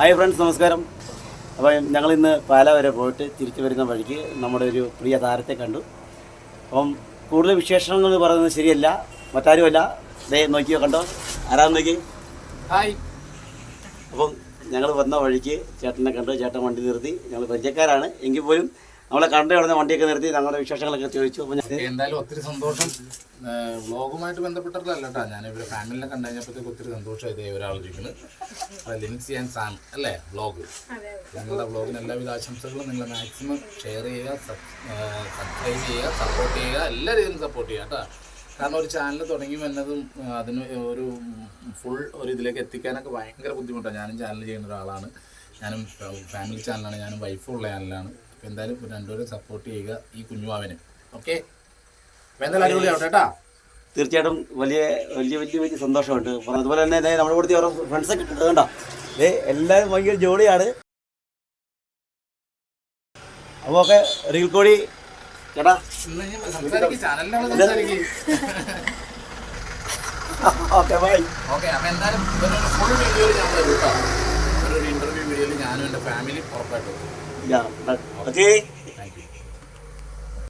Hi friends നമസ്കാരം. അപ്പോൾ ഞങ്ങൾ ഇന്ന് പാല വരെ പോയിട്ട് തിരിച്ചു വരുന്ന വഴിക്ക് നമ്മുടെ ഒരു പ്രിയ താരത്തെ കണ്ടു. അപ്പം കൂടുതൽ വിശേഷങ്ങൾ എന്ന് പറയുന്നത് ശരിയല്ല മറ്റാരുമല്ല. ദേ നോക്കിയോ കണ്ടോ? ആരാന്ന് നോക്കി? ഹായ്. അപ്പം ഞങ്ങൾ വന്ന വഴിക്ക് ചേട്ടനെ കണ്ടു ചേട്ടൻ വണ്ടി നിർത്തി. ഞങ്ങൾ പരിചയക്കാരാണ്. എങ്കിൽ പോലും നമ്മളെ കണ്ടു കിടന്ന വണ്ടിയൊക്കെ നിർത്തി ഞങ്ങളുടെ വിശേഷങ്ങളൊക്കെ ചോദിച്ചു. അപ്പോൾ ഞാൻ എന്തായാലും ഒത്തിരി സന്തോഷം. വ്ളോഗുമായിട്ട് ബന്ധപ്പെട്ടിട്ടല്ല കേട്ടോ ഞാൻ ഇവരെ ഫാമിലിനെ കണ്ടു കഴിഞ്ഞപ്പോഴത്തേക്ക് ഒത്തിരി സന്തോഷമായി ഇതേ ഒരാൾ അപ്പോൾ ലിൻസി ആൻഡ് സാം അല്ലേ? വ്ളോഗ്. നിങ്ങളുടെ വ്ളോഗിന് എല്ലാവിധ ആശംസകളും നിങ്ങൾ മാക്സിമം ഷെയർ ചെയ്യുക സബ്സ്ക്രൈബ് ചെയ്യുക സപ്പോർട്ട് ചെയ്യുക എല്ലാ രീതിയിലും സപ്പോർട്ട് ചെയ്യുക കേട്ടോ. കാരണം ഒരു ചാനൽ തുടങ്ങി വന്നതും അതിന് ഒരു ഫുൾ ഒരു ഇതിലേക്ക് എത്തിക്കാനൊക്കെ ഭയങ്കര ബുദ്ധിമുട്ടാണ്. ഞാനും ചാനൽ ചെയ്യുന്ന ഒരാളാണ്. ഞാനും ഫാമിലി ചാനലാണ് ഞാനും വൈഫുള്ള ചാനലാണ്. എന്തായാലും രണ്ടുപേരും സപ്പോർട്ട് ചെയ്യുക ഈ കുഞ്ഞുമാവന്. ഓക്കെ എന്തായാലും അടിപൊളിയാവട്ടെ കേട്ടാ. തീർച്ചയായിട്ടും വലിയ വലിയ വലിയ വലിയ സന്തോഷമുണ്ട്. അപ്പം അതുപോലെ തന്നെ നമ്മുടെ കൂടുതൽ ഓരോ ഫ്രണ്ട്സൊക്കെ കിട്ടുന്നുണ്ടോ ഏ എല്ലാവരും ഭയങ്കര ജോളിയാണ് അപ്പോൾ ഒക്കെ റീൽ കോടി ചേട്ടാ ഓക്കെ ബൈ ഓക്കെ അപ്പോൾ എന്തായാലും ഫുൾ വീഡിയോയിൽ ഞാൻ ഒരു ഇന്റർവ്യൂ വീഡിയോയിൽ ഞാനും എന്റെ ഫാമിലി ഉറപ്പായിട്ടും ഓക്കെ